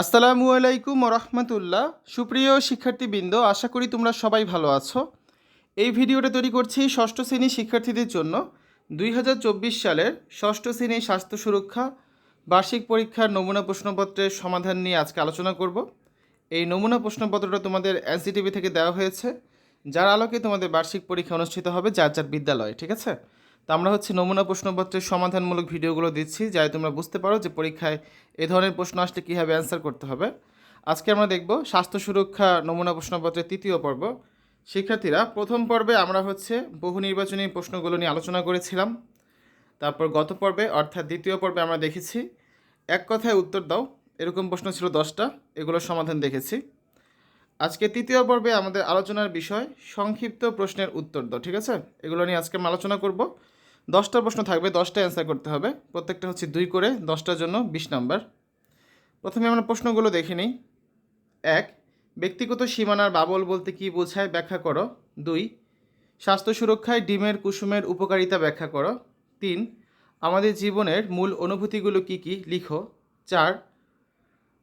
আসসালামু আলাইকুম রহমতুল্লাহ সুপ্রিয় শিক্ষার্থীবৃন্দ, আশা করি তোমরা সবাই ভালো আছো। এই ভিডিওটা তৈরি করছি ষষ্ঠ শ্রেণির শিক্ষার্থীদের জন্য। দুই হাজার চব্বিশ সালের ষষ্ঠ শ্রেণির স্বাস্থ্য সুরক্ষা, বার্ষিক পরীক্ষার নমুনা প্রশ্নপত্রের সমাধান নিয়ে আজকে আলোচনা করব। এই নমুনা প্রশ্নপত্রটা তোমাদের এনসিটিভি থেকে দেওয়া হয়েছে। যার আলোকে তোমাদের বার্ষিক পরীক্ষা অনুষ্ঠিত হবে যার যার বিদ্যালয়ে, ঠিক আছে? তো আমরা হচ্ছে নমুনা প্রশ্নপত্রের সমাধানমূলক ভিডিওগুলো দিচ্ছি, যাতে তোমরা বুঝতে পারো যে পরীক্ষায় এ ধরনের প্রশ্ন আসলে কীভাবে অ্যান্সার করতে হবে। আজকে আমরা দেখব স্বাস্থ্য সুরক্ষা নমুনা প্রশ্নপত্রের তৃতীয় পর্ব। শিক্ষার্থীরা, প্রথম পর্বে আমরা হচ্ছে বহু নির্বাচনী প্রশ্নগুলো নিয়ে আলোচনা করেছিলাম। তারপর গত পর্বে, অর্থাৎ দ্বিতীয় পর্বে আমরা দেখেছি, এক কথায় উত্তর দাও, এরকম প্রশ্ন ছিল দশটা, এগুলোর সমাধান দেখেছি। আজকে তৃতীয় পর্বে আমাদের আলোচনার বিষয়, সংক্ষিপ্ত প্রশ্নের উত্তর দাও, ঠিক আছে? এগুলো নিয়ে আজকে আমরা আলোচনা করব। দশটা প্রশ্ন থাকবে দশটা অ্যান্সার করতে হবে। প্রত্যেকটা হচ্ছে দুই করে, দশটার জন্য বিশ নাম্বার। প্রথমে আমরা প্রশ্নগুলো দেখে নিই। এক, ব্যক্তিগত সীমানার বাবল বলতে কী বোঝায় ব্যাখ্যা করো। দুই, স্বাস্থ্য সুরক্ষায় ডিমের, কুসুমের উপকারিতা ব্যাখ্যা করো। তিন, আমাদের জীবনের মূল অনুভূতিগুলো কী কী লিখো। চার,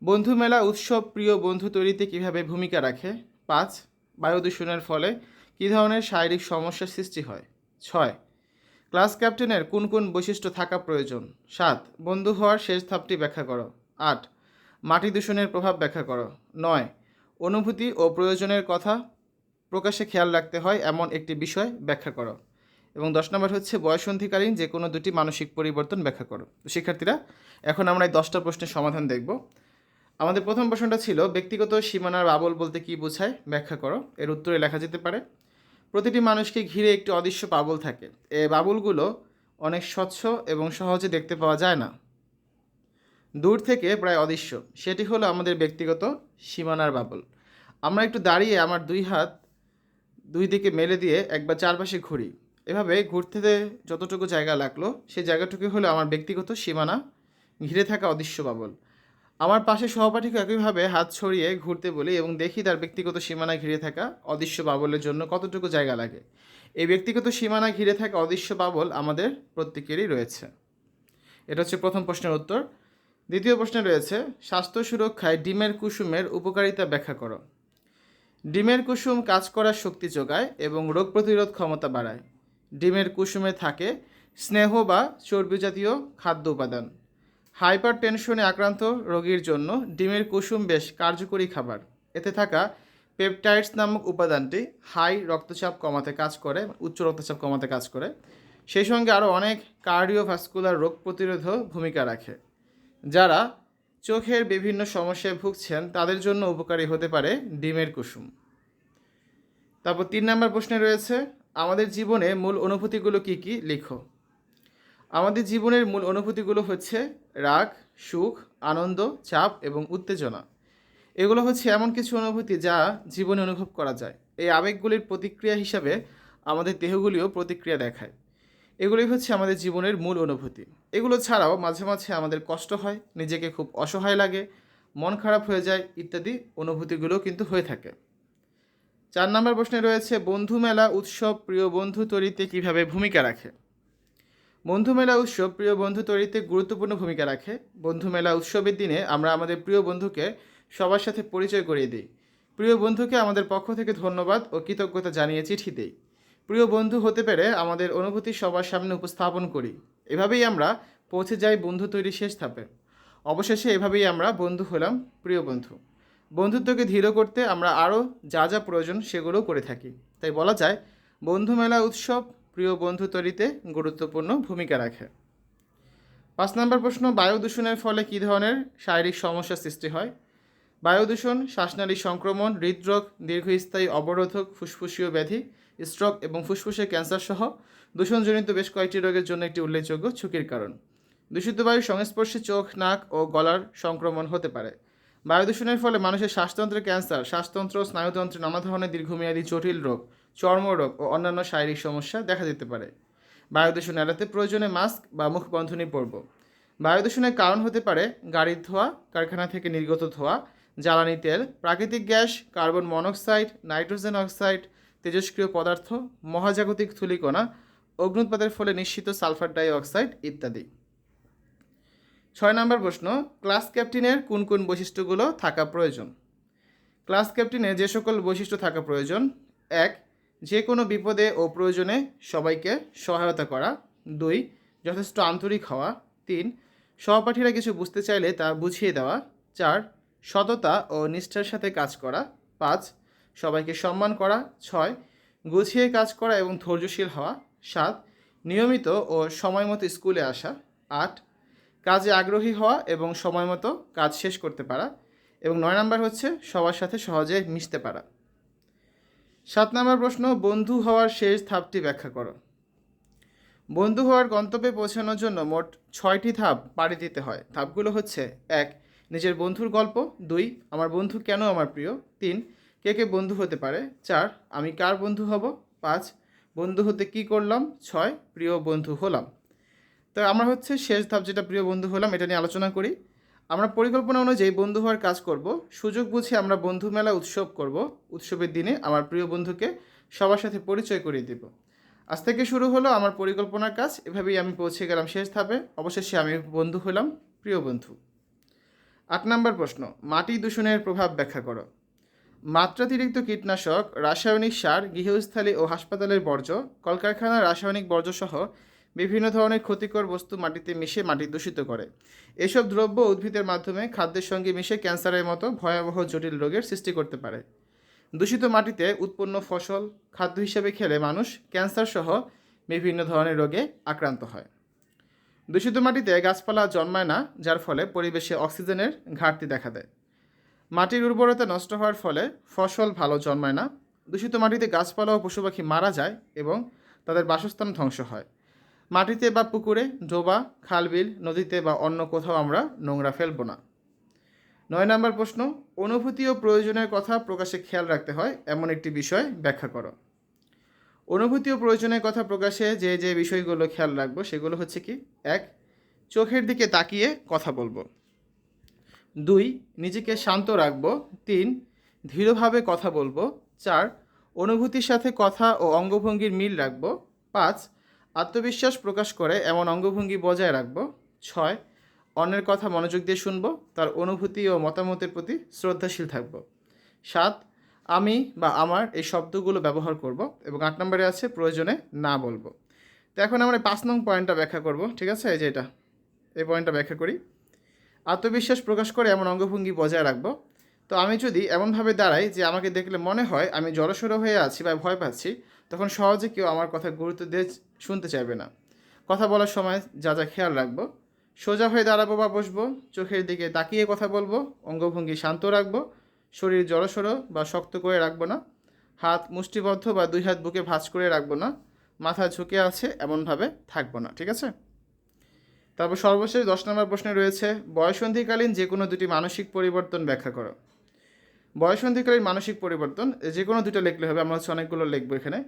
বন্ধু মেলা উৎসব প্রিয় বন্ধু তৈরিতে কীভাবে ভূমিকা রাখে। পাঁচ, বায়ু দূষণের ফলে কী ধরনের শারীরিক সমস্যার সৃষ্টি হয়। ছয় ক্লাস ক্যাপ্টেনের কোন কোন বৈশিষ্ট্য থাকা প্রয়োজন? সাত, বন্ধু হওয়ার শেষ ধাপটি ব্যাখ্যা করো। আট, মাটি দূষণের প্রভাব ব্যাখ্যা করো। নয়, অনুভূতি ও প্রয়োজনের কথা প্রকাশে খেয়াল রাখতে হয় এমন একটি বিষয় ব্যাখ্যা করো। এবং দশ নম্বর হচ্ছে বয়সন্ধিকালীন যে কোনো দুটি মানসিক পরিবর্তন ব্যাখ্যা করো। তো শিক্ষার্থীরা, এখন আমরা এই দশটা প্রশ্নের সমাধান দেখব। আমাদের প্রথম প্রশ্নটা ছিল, ব্যক্তিগত সীমানার বাবল বলতে কী বোঝায়? ব্যাখ্যা করো। এর উত্তরে লেখা যেতে পারে প্রতিটি মানুষকে ঘিরে একটি অদৃশ্য বাবুল থাকে। এ বাবুলগুলো অনেক স্বচ্ছ এবং সহজে দেখতে পাওয়া যায় না। দূর থেকে প্রায় অদৃশ্য। সেটি হলো আমাদের ব্যক্তিগত সীমানার বাবুল। আমরা একটু দাঁড়িয়ে আমার দুই হাত দুই দিকে মেলে দিয়ে একবার চারপাশে ঘুরি। এভাবে ঘুরতে যতটুকু জায়গা লাগল, সেই জায়গাটুকু হলো আমার ব্যক্তিগত সীমানা। ঘিরে থাকা অদৃশ্য বাবল। আমার পাশে সহপাঠীকে একইভাবে হাত ছড়িয়ে ঘুরতে বলি এবং দেখি তার ব্যক্তিগত সীমানা ঘিরে থাকা অদৃশ্য বাবলের জন্য কতটুকু জায়গা লাগে। এই ব্যক্তিগত সীমানা ঘিরে থাকা অদৃশ্য বাবল আমাদের প্রত্যেকেরই রয়েছে। এটা হচ্ছে প্রথম প্রশ্নের উত্তর। দ্বিতীয় প্রশ্নে রয়েছে, স্বাস্থ্য সুরক্ষায় ডিমের কুসুমের উপকারিতা ব্যাখ্যা করো। ডিমের কুসুম কাজ করার শক্তি যোগায় এবং রোগ প্রতিরোধ ক্ষমতা বাড়ায়। ডিমের কুসুমে থাকে স্নেহ বা চর্বি জাতীয় খাদ্য উপাদান। হাইপার টেনশনে আক্রান্ত রোগীর জন্য ডিমের কুসুম বেশ কার্যকরী খাবার। এতে থাকা পেপটাইডস নামক উপাদানটি হাই রক্তচাপ কমাতে কাজ করে, উচ্চ রক্তচাপ কমাতে কাজ করে। সেই সঙ্গে আরও অনেক কার্ডিওভাস্কুলার রোগ প্রতিরোধও ভূমিকা রাখে। যারা চোখের বিভিন্ন সমস্যায় ভুগছেন, তাদের জন্য উপকারী হতে পারে ডিমের কুসুম। তারপর তিন নম্বর প্রশ্নে রয়েছে, আমাদের জীবনে মূল অনুভূতিগুলো কী কী? লিখো। আমাদের জীবনের মূল অনুভূতিগুলো হচ্ছে রাগ, সুখ, আনন্দ, চাপ এবং উত্তেজনা। এগুলো হচ্ছে এমন কিছু অনুভূতি যা জীবনে অনুভব করা যায়। এই আবেগগুলির প্রতিক্রিয়া হিসাবে আমাদের দেহগুলিও প্রতিক্রিয়া দেখায়। এগুলোই হচ্ছে আমাদের জীবনের মূল অনুভূতি। এগুলো ছাড়াও মাঝে মাঝে আমাদের কষ্ট হয়, নিজেকে খুব অসহায় লাগে, মন খারাপ হয়ে যায় ইত্যাদি অনুভূতিগুলো কিন্তু হয়ে থাকে। চার নম্বর প্রশ্নে রয়েছে, বন্ধু মেলা, উৎসব, প্রিয় বন্ধু তৈরিতে কীভাবে ভূমিকা রাখে? বন্ধু মেলা উৎসব প্রিয় বন্ধু তৈরিতে গুরুত্বপূর্ণ ভূমিকা রাখে। বন্ধু মেলা উৎসবের দিনে আমরা আমাদের প্রিয় বন্ধুকে সবার সাথে পরিচয় করিয়ে দিই। প্রিয় বন্ধুকে আমাদের পক্ষ থেকে ধন্যবাদ ও কৃতজ্ঞতা জানিয়ে চিঠি দিই। প্রিয় বন্ধু হতে পেরে আমাদের অনুভূতি সবার সামনে উপস্থাপন করি। এভাবেই আমরা পৌঁছে যাই বন্ধু তৈরি শেষ ধাপে। অবশেষে এভাবেই আমরা বন্ধু হলাম প্রিয় বন্ধু। বন্ধুত্বকে ধীর করতে আমরা আরও যা যা প্রয়োজন সেগুলো করে থাকি। তাই বলা যায়, বন্ধু মেলা উৎসব প্রিয় বন্ধু তৈরিতে গুরুত্বপূর্ণ ভূমিকা রাখে। পাঁচ নম্বর প্রশ্ন, বায়ু দূষণের ফলে কী ধরনের শারীরিক সমস্যার সৃষ্টি হয়? বায়ু দূষণ, শ্বাসনালী সংক্রমণ, হৃদরোগ, দীর্ঘস্থায়ী অবরোধক, ফুসফুসীয় ব্যাধি স্ট্রোক এবং ফুসফুসের ক্যান্সার সহ দূষণজনিত বেশ কয়েকটি রোগের জন্য একটি উল্লেখযোগ্য ঝুঁকির কারণ। দূষিত বায়ুর সংস্পর্শে চোখ, নাক ও গলার সংক্রমণ হতে পারে। বায়ু দূষণের ফলে মানুষের শ্বাসতন্ত্রের ক্যান্সার শ্বাসতন্ত্র স্নায়ুতন্ত্রে নানা ধরনের দীর্ঘমেয়াদী জটিল রোগ চর্মরোগ ও অন্যান্য শারীরিক সমস্যা দেখা দিতে পারে। বায়ু দূষণ এড়াতে প্রয়োজনে মাস্ক বা মুখবন্ধনী পরব। বায়ু দূষণের কারণ হতে পারে গাড়ির ধোঁয়া, কারখানা থেকে নির্গত ধোঁয়া, জ্বালানি তেল, প্রাকৃতিক gas, carbon monoxide, nitrogen oxide, তেজস্ক্রিয় পদার্থ, মহাজাগতিক থুলিকণা অগ্নুৎপাতের ফলে নিশ্চিত সালফার ডাই অক্সাইড ইত্যাদি। ছয় নম্বর প্রশ্ন, ক্লাস ক্যাপ্টেনের কোন কোন বৈশিষ্ট্যগুলো থাকা প্রয়োজন? ক্লাস ক্যাপ্টেনে যে সকল বৈশিষ্ট্য থাকা প্রয়োজন, এক যে কোনো বিপদে ও প্রয়োজনে সবাইকে সহায়তা করা। দুই, যথেষ্ট আন্তরিক হওয়া। তিন, সহপাঠীরা কিছু বুঝতে চাইলে তা বুঝিয়ে দেওয়া। চার, সততা ও নিষ্ঠার সাথে কাজ করা। পাঁচ, সবাইকে সম্মান করা। ছয়, গুছিয়ে কাজ করা এবং ধৈর্যশীল হওয়া। সাত, নিয়মিত ও সময় মতো স্কুলে আসা। আট, কাজে আগ্রহী হওয়া এবং সময় মতো কাজ শেষ করতে পারা। এবং নয় নম্বর হচ্ছে সবার সাথে সহজে মিশতে পারা। সাত নম্বর প্রশ্ন, বন্ধু হওয়ার শেষ ধাপটি ব্যাখ্যা করো। বন্ধু হওয়ার গন্তব্যে পৌঁছানোর জন্য মোট ছয়টি ধাপ পাড়ি দিতে হয়। ধাপগুলো হচ্ছে, এক, নিজের বন্ধুর গল্প, দুই, আমার বন্ধু কেন আমার প্রিয়, তিন, কে কে বন্ধু হতে পারে, চার, আমি কার বন্ধু হব, পাঁচ, বন্ধু হতে কি করলাম, ছয়, প্রিয় বন্ধু হলাম। তো আমরা হচ্ছে শেষ ধাপ যেটা প্রিয় বন্ধু হলাম, এটা নিয়ে আলোচনা করি। আমরা পরিকল্পনা অনুযায়ী বন্ধু হওয়ার কাজ করব। সুযোগ বুঝে আমরা বন্ধু মেলা উৎসব করব। উৎসবের দিনে আমার প্রিয় বন্ধুকে সবার সাথে পরিচয় করিয়ে দেব। আজ থেকে শুরু হলো আমার পরিকল্পনার কাজ। এভাবেই আমি পৌঁছে গেলাম শেষ ধাপে। অবশেষে আমি বন্ধু হলাম প্রিয় বন্ধু। আট নম্বর প্রশ্ন, মাটি দূষণের প্রভাব ব্যাখ্যা করো। মাত্রাতিরিক্ত কীটনাশক, রাসায়নিক সার, গৃহস্থালী ও হাসপাতালের বর্জ্য কলকারখানার রাসায়নিক বর্জ্যসহ বিভিন্ন ধরনের ক্ষতিকর বস্তু মাটিতে মিশে মাটি দূষিত করে। এসব দ্রব্য উদ্ভিদের মাধ্যমে খাদ্যের সঙ্গে মিশে ক্যান্সারের মতো ভয়াবহ জটিল রোগের সৃষ্টি করতে পারে। দূষিত মাটিতে উৎপন্ন ফসল, খাদ্য হিসেবে খেলে মানুষ ক্যান্সার সহ বিভিন্ন ধরনের রোগে আক্রান্ত হয়। দূষিত মাটিতে গাছপালা জন্মায় না, যার ফলে পরিবেশে অক্সিজেনের ঘাটতি দেখা দেয়। মাটির উর্বরতা নষ্ট হওয়ার ফলে ফসল ভালো জন্মায় না। দূষিত মাটিতে গাছপালা ও পশু পাখি মারা যায় এবং তাদের বাসস্থান ধ্বংস হয়। মাটিতে বা পুকুরে ডোবা খালবিল, নদীতে বা অন্য কোথাও আমরা নোংরা ফেলব না। নয় নম্বর প্রশ্ন, অনুভূতি ও প্রয়োজনের কথা প্রকাশে খেয়াল রাখতে হয়, এমন একটি বিষয় ব্যাখ্যা করো। অনুভূতি ও প্রয়োজনের কথা প্রকাশে যে যে বিষয়গুলো খেয়াল রাখব, সেগুলো হচ্ছে কি? এক, চোখের দিকে তাকিয়ে কথা বলব। দুই, নিজেকে শান্ত রাখব। তিন, ধীরভাবে কথা বলব। চার, অনুভূতির সাথে কথা ও অঙ্গভঙ্গির মিল রাখব। পাঁচ আত্মবিশ্বাস প্রকাশ করে, এমন অঙ্গভঙ্গি বজায় রাখব। ছয়, অন্যের কথা মনোযোগ দিয়ে শুনব, তার অনুভূতি ও মতামতের প্রতি শ্রদ্ধাশীল থাকব। সাত, আমি বা আমার এই শব্দগুলো ব্যবহার করব এবং আট নম্বরে আছে, প্রয়োজনে না বলব। তো এখন আমরা পাঁচ নং পয়েন্টটা ব্যাখ্যা করব, ঠিক আছে? এই যে এটা। এই পয়েন্টটা ব্যাখ্যা করি। আত্মবিশ্বাস প্রকাশ করে, এমন অঙ্গভঙ্গি বজায় রাখব। তো আমি যদি এমনভাবে দাঁড়াই যে আমাকে দেখলে মনে হয় আমি জড়সড়ো হয়ে আছি বা ভয় পাচ্ছি, তখন সহজে কেউ আমার কথা গুরুত্ব দিয়ে শুনতে চাইবে না। কথা বলার সময় যা যা খেয়াল রাখব। সোজা হয়ে দাঁড়াবো বা বসবো, চোখের দিকে তাকিয়ে কথা বলব, অঙ্গভঙ্গি শান্ত রাখব, শরীর জড়সড়ো বা শক্ত করে রাখব না, হাত মুষ্টিবদ্ধ বা দুই হাত বুকে ভাঁজ করে রাখব না, মাথা ঝুঁকে আছে এমনভাবে থাকব না, ঠিক আছে? তারপর সর্বশেষ দশ নম্বর প্রশ্নে রয়েছে, বয়সন্ধিকালীন যে কোনো দুটি মানসিক পরিবর্তন ব্যাখ্যা করো। বয়সন্ধিকালীন মানসিক পরিবর্তন, যে কোনো দুটো লিখলে হবে, আমরা হচ্ছে অনেকগুলো লিখব এখানে।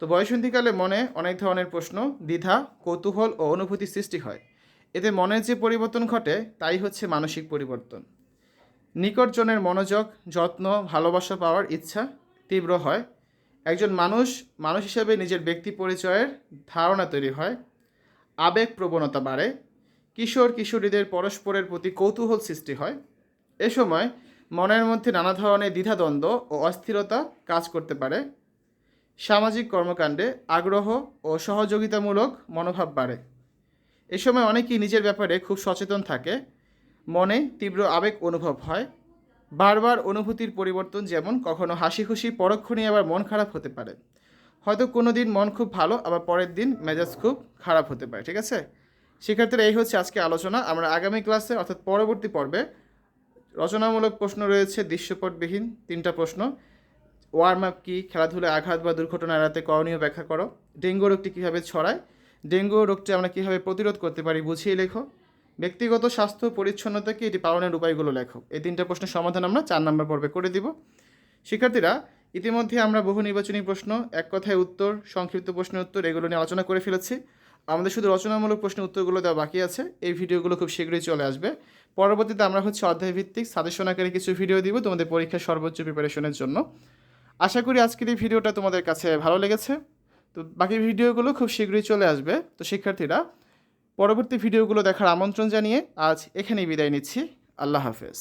তো বয়সন্ধিকালে মনে অনেক ধরনের প্রশ্ন, দ্বিধা, কৌতূহল ও অনুভূতি সৃষ্টি হয়। এতে মনের যে পরিবর্তন ঘটে, তাই হচ্ছে মানসিক পরিবর্তন। নিকটজনের মনোযোগ, যত্ন, ভালোবাসা পাওয়ার ইচ্ছা তীব্র হয়। একজন মানুষ মানুষ হিসেবে নিজের ব্যক্তি পরিচয়ের ধারণা তৈরি হয়। আবেগ প্রবণতা বাড়ে। কিশোর, কিশোরীদের পরস্পরের প্রতি কৌতূহল সৃষ্টি হয়। এ সময় মনের মধ্যে নানা ধরনের দ্বিধাদ্বন্দ্ব ও অস্থিরতা কাজ করতে পারে। সামাজিক কর্মকাণ্ডে আগ্রহ ও সহযোগিতামূলক মনোভাব বাড়ে। এ সময় অনেকেই নিজের ব্যাপারে খুব সচেতন থাকে। মনে তীব্র আবেগ অনুভব হয়। বারবার অনুভূতির পরিবর্তন যেমন কখনো হাসি খুশি পরক্ষণেই আবার মন খারাপ হতে পারে। হয়তো কোনো দিন মন খুব ভালো, আবার পরের দিন মেজাজ খুব খারাপ হতে পারে, ঠিক আছে? শিক্ষার্থীরা এই হচ্ছে আজকে আলোচনা। আমরা আগামী ক্লাসে, অর্থাৎ পরবর্তী পর্বে, রচনামূলক প্রশ্ন রয়েছে, দৃশ্যপটবিহীন তিনটা প্রশ্ন। ওয়ার্ম আপ কী, খেলাধুলায় আঘাত বা দুর্ঘটনা এড়াতে করণীয় ব্যাখ্যা করো। ডেঙ্গু রোগটি কীভাবে ছড়ায়? ডেঙ্গু রোগটি আমরা কীভাবে প্রতিরোধ করতে পারি বুঝিয়ে লেখো। ব্যক্তিগত স্বাস্থ্য পরিচ্ছন্নতা পরিচ্ছন্নতাকে এটি পালনের উপায়গুলো লেখো। এই তিনটা প্রশ্নের সমাধান আমরা চার নম্বর পর্বে করে দিব। শিক্ষার্থীরা, ইতিমধ্যে আমরা বহু নির্বাচনী প্রশ্ন, এক কথায় উত্তর, সংক্ষিপ্ত প্রশ্নের উত্তর এগুলো নিয়ে আলোচনা করে ফেলেছি। আমাদের শুধু রচনামূলক প্রশ্নের উত্তরগুলো দেওয়া বাকি আছে। এই ভিডিওগুলো খুব শীঘ্রই চলে আসবে। পরবর্তীতে আমরা হচ্ছে অধ্যায় ভিত্তিক সাজেশন আকারে কিছু ভিডিও দিব তোমাদের পরীক্ষার সর্বোচ্চ প্রিপারেশনের জন্য। আশা করি আজকের এই ভিডিওটা তোমাদের কাছে ভালো লেগেছে। তো বাকি ভিডিওগুলো খুব শীঘ্রই চলে আসবে। তো শিক্ষার্থীরা, পরবর্তী ভিডিওগুলো দেখার আমন্ত্রণ জানিয়ে আজ এখানেই বিদায় নিচ্ছি। আল্লাহ হাফেজ।